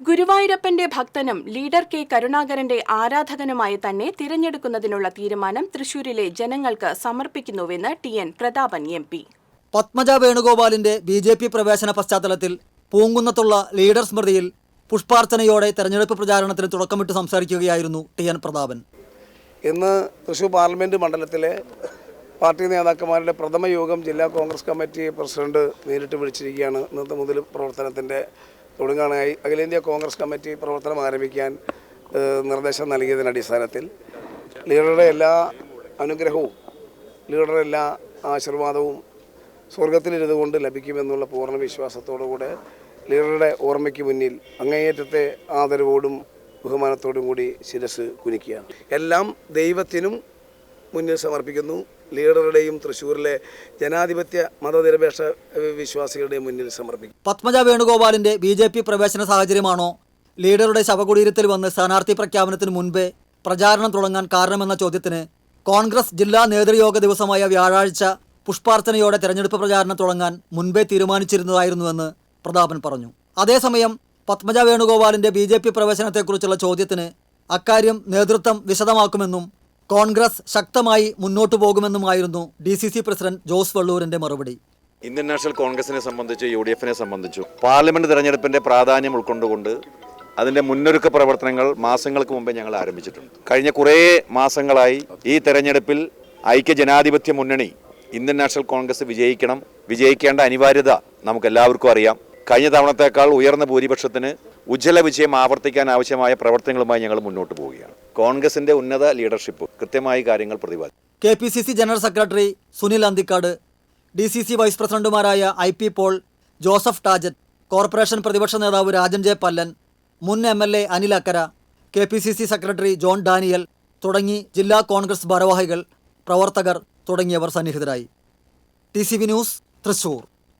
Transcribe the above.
ഗുരുവായൂരപ്പന്റെ ഭക്തനും leader K കരുണാകരന്റെ ആരാധകനുമായി തന്നെ തിരഞ്ഞെടുക്കുന്നതിനുള്ള തീരുമാനം തൃശൂരിലെ ജനങ്ങൾക്ക് സമർപ്പിക്കുന്നുവെന്ന് T N Prathapan M P. Padmaja വേണുഗോപാലിന്റെ B J P പ്രവേശന പശ്ചാത്തലത്തിൽ പൂങ്കുന്നത്തുള്ള ലീഡർ സ്മൃതിയിൽ പുഷ്പാർച്ചനയോടെ തെരഞ്ഞെടുപ്പ് പ്രചാരണത്തിന് തുടക്കമിട്ട് സംസാരിക്കുകയായിരുന്നു ടി എൻ പ്രതാപൻ. ഇന്ന് തൃശൂർ പാർലമെന്റ് മണ്ഡലത്തിലെ പാർട്ടി നേതാക്കന്മാരുടെ പ്രഥമ യോഗം ജില്ലാ കോൺഗ്രസ് കമ്മിറ്റി പ്രസിഡന്റ് നേരിട്ട് വിളിച്ചിരിക്കുകയാണ്. ഇന്നത്തെ മുതൽ പ്രവർത്തനത്തിന്റെ തുടങ്ങാനായി അഖിലേന്ത്യാ കോൺഗ്രസ് കമ്മിറ്റി പ്രവർത്തനം ആരംഭിക്കാൻ നിർദ്ദേശം നൽകിയതിന്റെ അടിസ്ഥാനത്തിൽ ലീഡറുടെ എല്ലാ അനുഗ്രഹവും ലീഡറുടെ എല്ലാ ആശീർവാദവും സ്വർഗത്തിലിരുന്നുകൊണ്ട് ലഭിക്കുമെന്നുള്ള പൂർണ വിശ്വാസത്തോടുകൂടെ ലീഡറുടെ ഓർമ്മയ്ക്ക് മുന്നിൽ അങ്ങേയറ്റത്തെ ആദരവോടും ബഹുമാനത്തോടും കൂടി ശിരസ് കുനിക്കുകയാണ്. എല്ലാം ദൈവത്തിനും മുന്നിൽ സമർപ്പിക്കുന്നു. ലീഡറുടെയും തൃശ്ശൂരിലെ ജനാധിപത്യ മതനിരപേക്ഷ വിശ്വാസികളുടെയും മുന്നിൽ സമർപ്പിക്കും. പത്മജ വേണുഗോപാലിന്റെ ബി ജെ പി പ്രവേശന സാഹചര്യമാണോ? ലീഡറുടെ ശവകുടീരത്തിൽ വന്ന് സ്ഥാനാർത്ഥി പ്രഖ്യാപനത്തിന് മുൻപേ പ്രചാരണം തുടങ്ങാൻ കാരണമെന്ന ചോദ്യത്തിന് കോൺഗ്രസ് ജില്ലാ നേതൃയോഗ ദിവസമായ വ്യാഴാഴ്ച പുഷ്പാർച്ചനയോടെ തെരഞ്ഞെടുപ്പ് പ്രചാരണം തുടങ്ങാൻ മുൻപേ തീരുമാനിച്ചിരുന്നതായിരുന്നുവെന്ന് പ്രതാപൻ പറഞ്ഞു. അതേസമയം പത്മജ വേണുഗോപാലിന്റെ ബി ജെ പി പ്രവേശനത്തെക്കുറിച്ചുള്ള ചോദ്യത്തിന് അക്കാര്യം നേതൃത്വം വിശദമാക്കുമെന്നും കോൺഗ്രസ് ശക്തമായി മുന്നോട്ടു പോകുമെന്നുമായിരുന്നു D C C president Jose വള്ളൂരിന്റെ മറുപടി. ഇന്ത്യൻ നാഷണൽ കോൺഗ്രസിനെ സംബന്ധിച്ച് യു ഡി എഫിനെ സംബന്ധിച്ചു പാർലമെന്റ് തെരഞ്ഞെടുപ്പിന്റെ പ്രാധാന്യം ഉൾക്കൊണ്ടുകൊണ്ട് അതിന്റെ മുന്നൊരുക്ക പ്രവർത്തനങ്ങൾ മാസങ്ങൾക്ക് മുമ്പേ ഞങ്ങൾ ആരംഭിച്ചിട്ടുണ്ട്. കഴിഞ്ഞ കുറേ മാസങ്ങളായി ഈ തെരഞ്ഞെടുപ്പിൽ ഐക്യ ജനാധിപത്യ മുന്നണി ഇന്ത്യൻ നാഷണൽ കോൺഗ്രസ് വിജയിക്കണം വിജയിക്കേണ്ട അനിവാര്യത നമുക്ക് എല്ലാവർക്കും അറിയാം. കഴിഞ്ഞ തവണത്തേക്കാൾ ഉയർന്ന ഭൂരിപക്ഷത്തിന് ഉജ്ജ്വല വിജയം ആവർത്തിക്കാൻ ആവശ്യമായ പ്രവർത്തനങ്ങളുമായി ഞങ്ങൾ മുന്നോട്ട് പോവുകയാണ്. കോൺഗ്രസിന്റെ ഉന്നത ലീഡർഷിപ്പ് കൃത്യമായി കാര്യങ്ങൾ പ്രതിപാദിക്കും K P C C general secretary Sunil Anthikad D C C vice പ്രസിഡന്റുമാരായ I P Paul Joseph Tajet corporation പ്രതിപക്ഷ നേതാവ് രാജൻ ജെ പല്ലൻ മുൻ M L A Anil Akkara K P C C secretary John Daniel തുടങ്ങി ജില്ലാ കോൺഗ്രസ് ഭാരവാഹികൾ പ്രവർത്തകർ തുടങ്ങിയവർ സന്നിഹിതരായി. T C V news Thrissur.